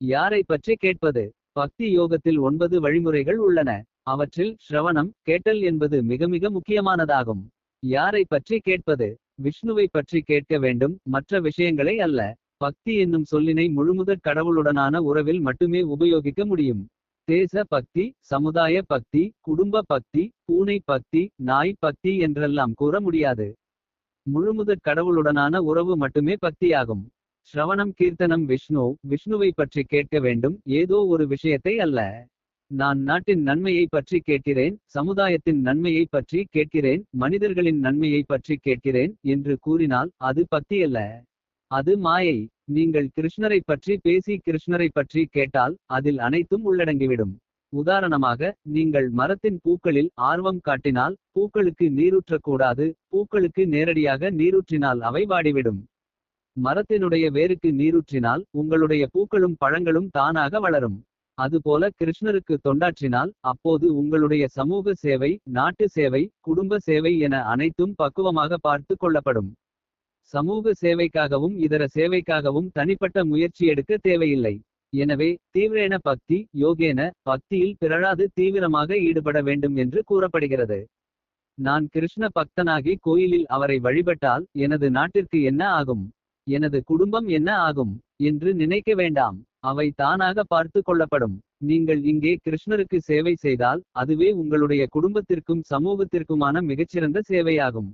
யாரை பற்றி கேட்பது? பக்தி யோகத்தில் ஒன்பது வழிமுறைகள் உள்ளன. அவற்றில் ஸ்ரவணம் கேட்டல் என்பது மிக மிக முக்கியமானதாகும். யாரை பற்றி கேட்பது? விஷ்ணுவை பற்றி கேட்க வேண்டும். மற்ற விஷயங்களை அல்ல. பக்தி என்னும் சொல்லினை முழுமுதற் கடவுளுடனான உறவில் மட்டுமே உபயோகிக்க முடியும். தேச பக்தி சமுதாய பக்தி குடும்ப பக்தி பூனை பக்தி நாய் பக்தி என்றெல்லாம் கூற முடியாது. முழுமுதற் கடவுளுடனான உறவு மட்டுமே பக்தியாகும். ஸ்ரவணம் கீர்த்தனம் விஷ்ணு விஷ்ணுவை பற்றி கேட்க வேண்டும். ஏதோ ஒரு விஷயத்தை அல்ல. நான் நாட்டின் நன்மையை பற்றி கேட்கிறேன் சமுதாயத்தின் நன்மையை பற்றி கேட்கிறேன் மனிதர்களின் நன்மையை பற்றி கேட்கிறேன் என்று கூறினால் அது பக்தி அல்ல. அது மாயை. நீங்கள் கிருஷ்ணரை பற்றி பேசி கிருஷ்ணரை பற்றி கேட்டால் அதில் அனைத்தும் உள்ளடங்கிவிடும். உதாரணமாக நீங்கள் மரத்தின் பூக்களில் ஆர்வம் காட்டினால் பூக்களுக்கு நீரூற்றக்கூடாது பூக்களுக்கு நேரடியாக நீரூற்றினால் அவை வாடிவிடும். மரத்தினுடைய வேருக்கு நீரூற்றினால் உங்களுடைய பூக்களும் பழங்களும் தானாக வளரும். அதுபோல கிருஷ்ணருக்கு தொண்டாற்றினால் அப்போது உங்களுடைய சமூக சேவை நாட்டு சேவை குடும்ப சேவை என அனைத்தும் பக்குவமாக பார்த்து கொள்ளப்படும். சமூக சேவைக்காகவும் இதர சேவைக்காகவும் தனிப்பட்ட முயற்சி எடுக்க தேவையில்லை. எனவே தீவிரேன பக்தி யோகேன பக்தியில் பிறழாது தீவிரமாக ஈடுபட வேண்டும் என்று கூறப்படுகிறது. நான் கிருஷ்ண பக்தனாகி கோயிலில் அவரை வழிபட்டால் எனது நாட்டிற்கு என்ன ஆகும்? எனது குடும்பம் என்ன ஆகும் என்று நினைக்க வேண்டாம். அவை தானாக பார்த்து கொள்ளப்படும். நீங்கள் இங்கே கிருஷ்ணருக்கு சேவை செய்தால் அதுவே உங்களுடைய குடும்பத்திற்கும் சமூகத்திற்குமான மிகச்சிறந்த சேவையாகும்.